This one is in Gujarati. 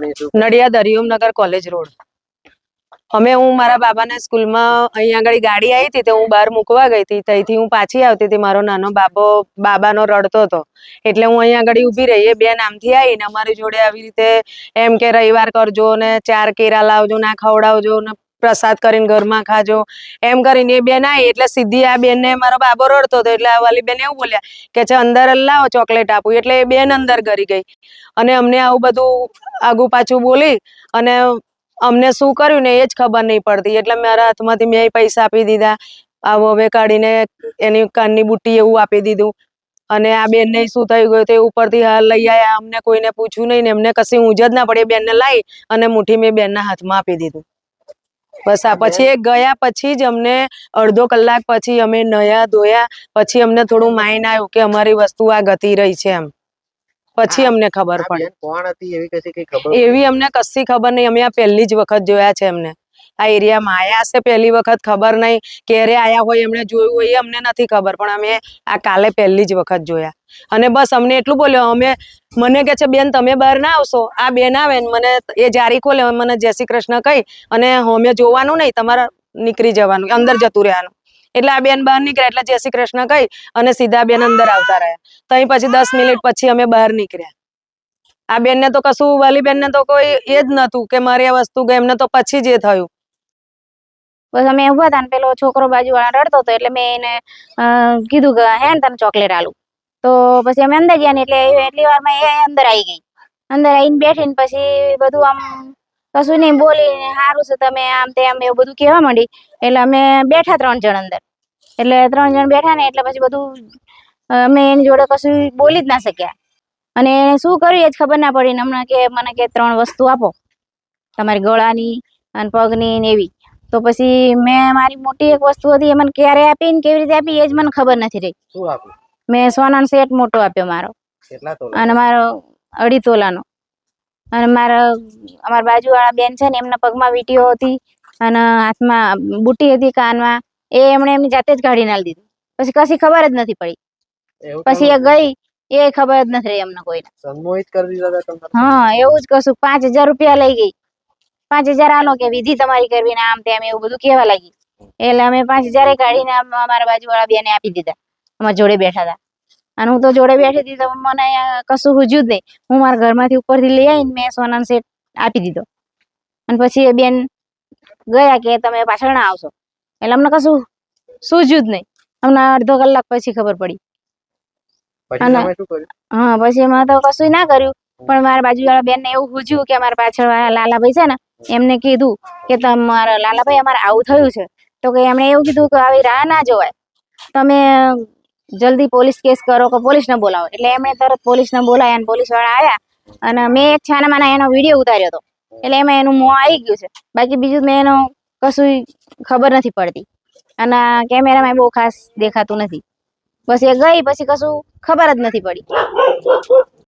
Nadiad Hariom Nagar college road. અમે હું મારા બાબાના સ્કૂલમાં અહીંયા આગળ ગાડી આવી હતી તો હું બહાર મૂકવા ગઈ હતી. ત્યાંથી હું પાછી આવતી હતી. મારો નાનો બાબો, બાબાનો રડતો હતો. એટલે હું અહીંયા આગળ ઊભી રહી. એ બે નામથી આવીને અમારી જોડે આવી રીતે એમ કે રવિવાર કરજો ને ચાર કેરા લાવજો ના ખવડાવજો ને પ્રસાદ કરીને ઘરમાં ખાજો. એમ કરીને એ બેન આવી એટલે સીધી આ બેનને મારો બાબો રડતો હતો એટલે આ વાલી બેન એવું બોલ્યા કે છે, અંદર લાવો ચોકલેટ આપું. એટલે એ બેન અંદર કરી ગઈ. અને અમને આવું બધું આગુ પાછું બોલી અને અમને શું કર્યું ને એ જ ખબર નહીં પડતી. એટલે મારા હાથમાંથી મેં પૈસા આપી દીધા. આવો હવે કાઢીને એની કાનની બુટ્ટી એવું આપી દીધું. અને આ બેનને શું થઈ ગયું તે ઉપરથી હાલ લઈ આવ્યા અમને કોઈને પૂછ્યું નહીં ને એમને કશી ઊંઝ જ ના પડે. બેનને લાવી અને મુઠ્ઠી મેં બેનના હાથમાં આપી દીધું. બસ આ પછી એ ગયા પછી જ અમને અડધો કલાક પછી અમે નયા ધોયા પછી અમને થોડું માઇન્ડ આવ્યું કે અમારી વસ્તુ આ ગતી રહી છે એમ. પછી અમને ખબર પડે પડી. કોણ હતી એવી કશી કઈ ખબર એવી અમને કશી ખબર નહીં. અમે આ પહેલી જ વખત જોયા છે એમને. આ એરિયામાં આવ્યા હશે પહેલી વખત ખબર નહીં. ક્યારે આવ્યા હોય એમણે જોયું હોય એ અમને નથી ખબર, પણ અમે આ કાલે પહેલી જ વખત જોયા. અને બસ અમને એટલું બોલ્યો, અમે, મને કે છે, બેન, તમે બહાર ના આવશો. આ બેન આવે મને એ જારી ખોલે, મને જય શ્રી કૃષ્ણ કહી અને અમે જોવાનું નહીં, તમારે નીકળી જવાનું, અંદર જતું રહેવાનું. એટલે આ બેન બહાર નીકળ્યા, એટલે જય શ્રી કૃષ્ણ કહી અને સીધા બેન અંદર આવતા રહ્યા. તઈ પછી દસ મિનિટ પછી અમે બહાર નીકળ્યા. આ બેનને તો કશું, વાલી બેનને તો કોઈ એ જ નતું કે મારી આ વસ્તુ ગઈ, એમને તો પછી જ એ થયું. બસ અમે ઊભા હતા ને પેલો છોકરો બાજુ વાળા રડતો હતો એટલે મેં એને કીધું કે હે ને તને ચોકલેટ આલું. તો પછી અમે અંદર ગયા ને એટલે એટલી વારમાં એ અંદર આવી ગઈ. અંદર આવીને બેઠી ને પછી બધું આમ કશું નહીં બોલી સારું છે તમે આમ તેમ એવું બધું કહેવા માંડી. એટલે અમે બેઠા ત્રણ જણ અંદર. એટલે ત્રણ જણ બેઠા ને એટલે પછી બધું અમે એની જોડે કશું બોલી જ ના શક્યા. અને શું કર્યું એ જ ખબર ના પડી ને હમણાં કે મને કે ત્રણ વસ્તુ આપો. તમારી ગળાની અને પગની ને એવી. તો પછી મેં મારી મોટી એક વસ્તુ હતી એ મને ક્યારે આપી ને કેવી રીતે આપી એ જ મને ખબર નથી રહી. શું આપ્યું? મેં સોનાનો સેટ મોટો આપ્યો મારો. અને મારો અઢી તોલાનો. અને મારા અમારા બાજુવાળા બેન છે ને એમના પગમાં વીટીઓ હતી અને હાથમાં બુટ્ટી હતી કાનમાં. એ એમણે એમની જાતે જ કાઢી નાખી દીધી. પછી કશી ખબર જ નથી પડી. પછી એ ગઈ એ ખબર જ નથી રહી અમને કોઈને. સંમોહિત કરી દીધા હા એવું જ કશું પાંચ હજાર રૂપિયા લઈ ગઈ. પાંચ હજાર આલો કે વિધિ તમારી કરવી ને આમ તેમ એવું બધું કેવા લાગી. એટલે અમે પાંચ હજાર કાઢીને અમારા બાજુવાળા બેને આપી દીધા. અમારા જોડે બેઠા હતા. અને હું તો જોડે બેઠી હતી તો મને કશું હુજ્યું જ નહીં. હું મારા ઘરમાંથી ઉપરથી લઈ આવીને મેં સોનાનો સેટ આપી દીધો. અને પછી એ બેન ગયા કે તમે પાછળ ના આવશો. એટલે અમને કશું સૂજ્યું જ નહીં. અમને અડધો કલાક પછી ખબર પડી. અને- હા પછી એમાં તો કશું ના કર્યું. પણ મારા બાજુવાળા બેનને એવું પૂછ્યું કે મારા પાછળ વાળા લાલાભાઈ છે ને એમને કીધું કે તમારા લાલાભાઈ અમારે આવું થયું છે. તો કે એમણે એવું કીધું કે આવી રાહ ના જોવાય. તમે જલ્દી પોલીસ કેસ કરો કે પોલીસને બોલાવો. એટલે એમણે તરત પોલીસને બોલાયા અને પોલીસવાળા આવ્યા. અને મેં એક છાનામાના એનો વીડિયો ઉતાર્યો હતો. એટલે એમાં એનું મોં આવી ગયું છે. બાકી બીજું મેં એનો કશું ખબર નથી પડતી. અને કેમેરામાં બહુ ખાસ દેખાતું નથી. બસ એ ગઈ, પછી કશું ખબર જ નથી પડી.